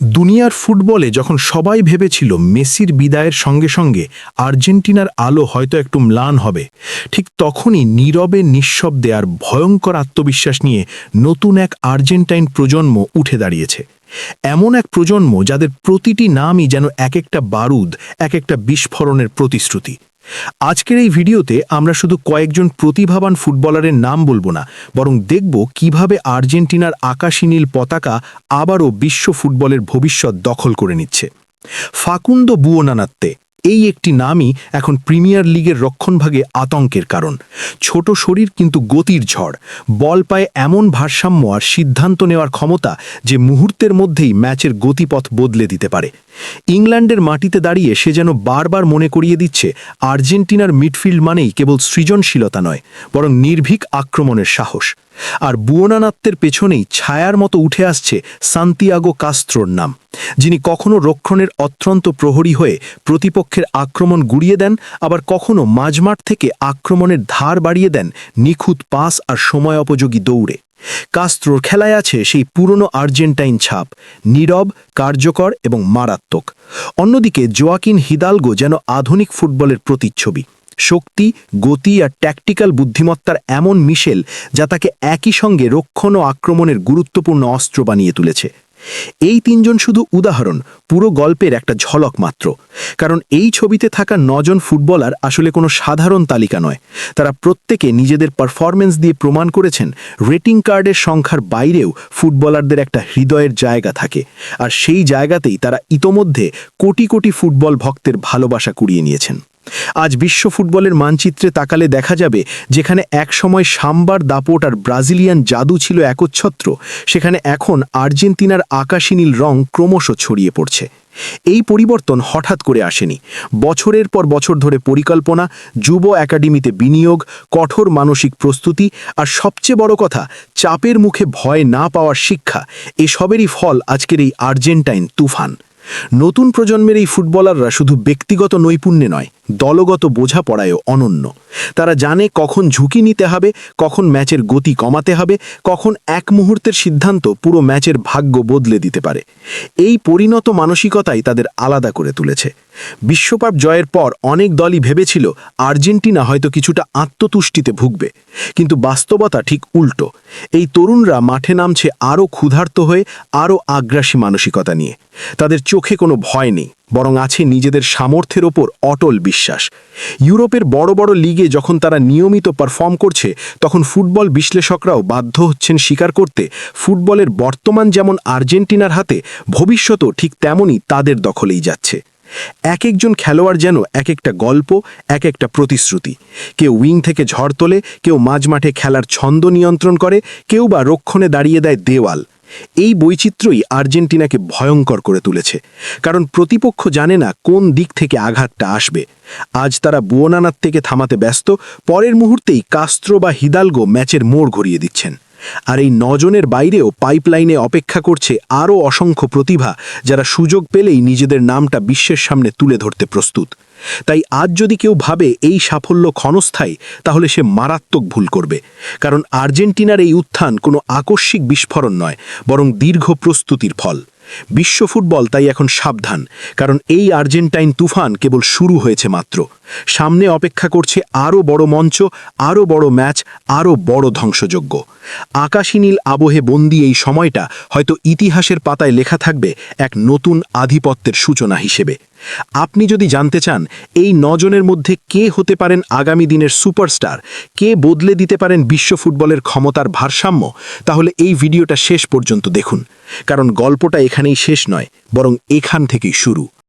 দুনিয়ার ফুটবলে যখন সবাই ভেবেছিল মেসির বিদায়ের সঙ্গে সঙ্গে আর্জেন্টিনার আলো হয়তো একটু ম্লান হবে, ঠিক তখনই নীরবে নিঃশব্দে আর ভয়ঙ্কর আত্মবিশ্বাস নিয়ে নতুন এক আর্জেন্টাইন প্রজন্ম উঠে দাঁড়িয়েছে। এমন এক প্রজন্ম যাদের প্রতিটি নামই যেন এক একটা বারুদ, এক একটা বিস্ফোরণের প্রতিশ্রুতি। আজকের এই ভিডিওতে আমরা শুধু কয়েকজন প্রতিভাবান ফুটবলারের নাম বলব না, বরং দেখব কীভাবে আর্জেন্টিনার আকাশী নীল পতাকা আবারও বিশ্ব ফুটবলের ভবিষ্যৎ দখল করে নিচ্ছে। ফাকুন্দো বুয়োনানাত্তে এই একটি নামই এখন প্রিমিয়ার লিগের রক্ষণভাগে আতঙ্কের কারণ। ছোট শরীর কিন্তু গতির ঝড়। বল পায়ে এমন ভারসাম্য আর সিদ্ধান্ত নেওয়ার ক্ষমতা যে মুহূর্তের মধ্যেই ম্যাচের গতিপথ বদলে দিতে পারে। ইংল্যান্ডের মাটিতে দাঁড়িয়ে সে যেন বারবার মনে করিয়ে দিচ্ছে, আর্জেন্টিনার মিডফিল্ড মানেই কেবল সৃজনশীলতা নয়, বরং নির্ভীক আক্রমণের সাহস। আর বুয়োনানাত্বের পেছনেই ছায়ার মতো উঠে আসছে সান্তিয়াগো কাস্ত্রোর নাম, যিনি কখনো রক্ষণের অত্যন্ত প্রহরী হয়ে প্রতিপক্ষের আক্রমণ গুড়িয়ে দেন, আবার কখনো মাঝমাঠ থেকে আক্রমণের ধার বাড়িয়ে দেন নিখুঁত পাস আর সময়োপযোগী দৌড়ে। কাস্ত্রোর খেলায় আছে সেই পুরনো আর্জেন্টাইন ছাপ, নীরব, কার্যকর এবং মারাত্মক। অন্যদিকে জোয়াকিন হিদালগো যেন আধুনিক ফুটবলের প্রতিচ্ছবি। শক্তি, গতি আর ট্যাকটিক্যাল বুদ্ধিমত্তার এমন মিশেল যা তাকে একই সঙ্গে রক্ষণ ও আক্রমণের গুরুত্বপূর্ণ অস্ত্র বানিয়ে তুলেছে। এই তিনজন শুধু উদাহরণ, পুরো গল্পের একটা ঝলক মাত্র। কারণ এই ছবিতে থাকা নজন ফুটবলার আসলে কোনো সাধারণ তালিকা নয়। তারা প্রত্যেকে নিজেদের পারফরমেন্স দিয়ে প্রমাণ করেছেন রেটিং কার্ডের সংখ্যার বাইরেও ফুটবলারদের একটা হৃদয়ের জায়গা থাকে। আর সেই জায়গাতেই তারা ইতোমধ্যে কোটি কোটি ফুটবল ভক্তের ভালোবাসা কুড়িয়ে নিয়েছেন। আজ বিশ্ব ফুটবলের মানচিত্রে তাকালে দেখা যাবে যেখানে একসময় সাম্বার দাপট আর ব্রাজিলিয়ান জাদু ছিল একচ্ছত্র, সেখানে এখন আর্জেন্টিনার আকাশী নীল রং ক্রমশ ছড়িয়ে পড়ছে। এই পরিবর্তন হঠাৎ করে আসেনি। বছরের পর বছর ধরে পরিকল্পনা, যুব একাডেমিতে বিনিয়োগ, কঠোর মানসিক প্রস্তুতি আর সবচেয়ে বড় কথা, চাপের মুখে ভয় না পাওয়ার শিক্ষা, এসবেরই ফল আজকের এই আর্জেন্টাইন তুফান। নতুন প্রজন্মের এই ফুটবলাররা শুধু ব্যক্তিগত নৈপুণ্যে নয়, দলগত বোঝাপড়ায়ও অনন্য। তারা জানে কখন ঝুঁকি নিতে হবে, কখন ম্যাচের গতি কমাতে হবে, কখন এক মুহূর্তের সিদ্ধান্ত পুরো ম্যাচের ভাগ্য বদলে দিতে পারে। এই পরিণত মানসিকতাই তাদের আলাদা করে তুলেছে। বিশ্বকাপ জয়ের পর অনেক দলই ভেবেছিল আর্জেন্টিনা হয়তো কিছুটা আত্মতুষ্টিতে ভুগবে, কিন্তু বাস্তবতা ঠিক উল্টো। এই তরুণরা মাঠে নামছে আরও ক্ষুধার্ত হয়ে, আরও আগ্রাসী মানসিকতা নিয়ে। তাদের চোখে কোনো ভয় নেই, বরং আছে নিজেদের সামর্থ্যের ওপর অটল বিশ্বাস। ইউরোপের বড় বড় লিগে যখন তারা নিয়মিত পারফর্ম করছে, তখন ফুটবল বিশ্লেষকরাও বাধ্য হচ্ছেন স্বীকার করতে, ফুটবলের বর্তমান যেমন আর্জেন্টিনার হাতে, ভবিষ্যতও ঠিক তেমনই তাদের দখলেই যাচ্ছে। এক একজন খেলোয়াড় যেন এক একটা গল্প এক একটা প্রতিশ্রুতি। কেউ উইং থেকে ঝড় তোলে, কেউ মাঝমাঠে খেলার ছন্দ নিয়ন্ত্রণ করে, কেউ বা রক্ষণে দাঁড়িয়ে দেয় দেওয়াল। এই বৈচিত্র্যই আর্জেন্টিনাকে ভয়ঙ্কর করে তুলেছে। কারণ প্রতিপক্ষ জানে না কোন দিক থেকে আঘাতটা আসবে। আজ তারা বুয়োনানার থেকে থামাতে ব্যস্ত, পরের মুহূর্তেই কাস্ত্রো বা হিদালগো ম্যাচের মোড় ঘুরিয়ে দিচ্ছেন। আর এই নজনের বাইরেও পাইপলাইনে অপেক্ষা করছে আরও অসংখ্য প্রতিভা, যারা সুযোগ পেলেই নিজেদের নামটা বিশ্বের সামনে তুলে ধরতে প্রস্তুত। তাই আজ যদি কেউ ভাবে এই সাফল্য ক্ষণস্থায়ী, তাহলে সে মারাত্মক ভুল করবে। কারণ আর্জেন্টিনার এই উত্থান কোনো আকস্মিক বিস্ফোরণ নয়, বরং দীর্ঘ প্রস্তুতির ফল। বিশ্ব ফুটবল তাই এখন সাবধান, কারণ এই আর্জেন্টাইন তুফান কেবল শুরু হয়েছে মাত্র। সামনে অপেক্ষা করছে আরও বড় মঞ্চ, আরও বড় ম্যাচ, আরও বড় ধ্বংসযোগ্য আকাশী নীল আবহে বন্দি এই সময়টা হয়তো ইতিহাসের পাতায় লেখা থাকবে এক নতুন আধিপত্যের সূচনা হিসেবে। আপনি যদি জানতে চান, এই নজনের মধ্যে কে হতে পারেন আগামী দিনের সুপারস্টার, কে বদলে দিতে পারেন বিশ্ব ফুটবলের ক্ষমতার ভারসাম্য, তাহলে এই ভিডিওটা শেষ পর্যন্ত দেখুন। কারণ গল্পটা এখানেই শেষ নয় বরং এখান থেকেই শুরু।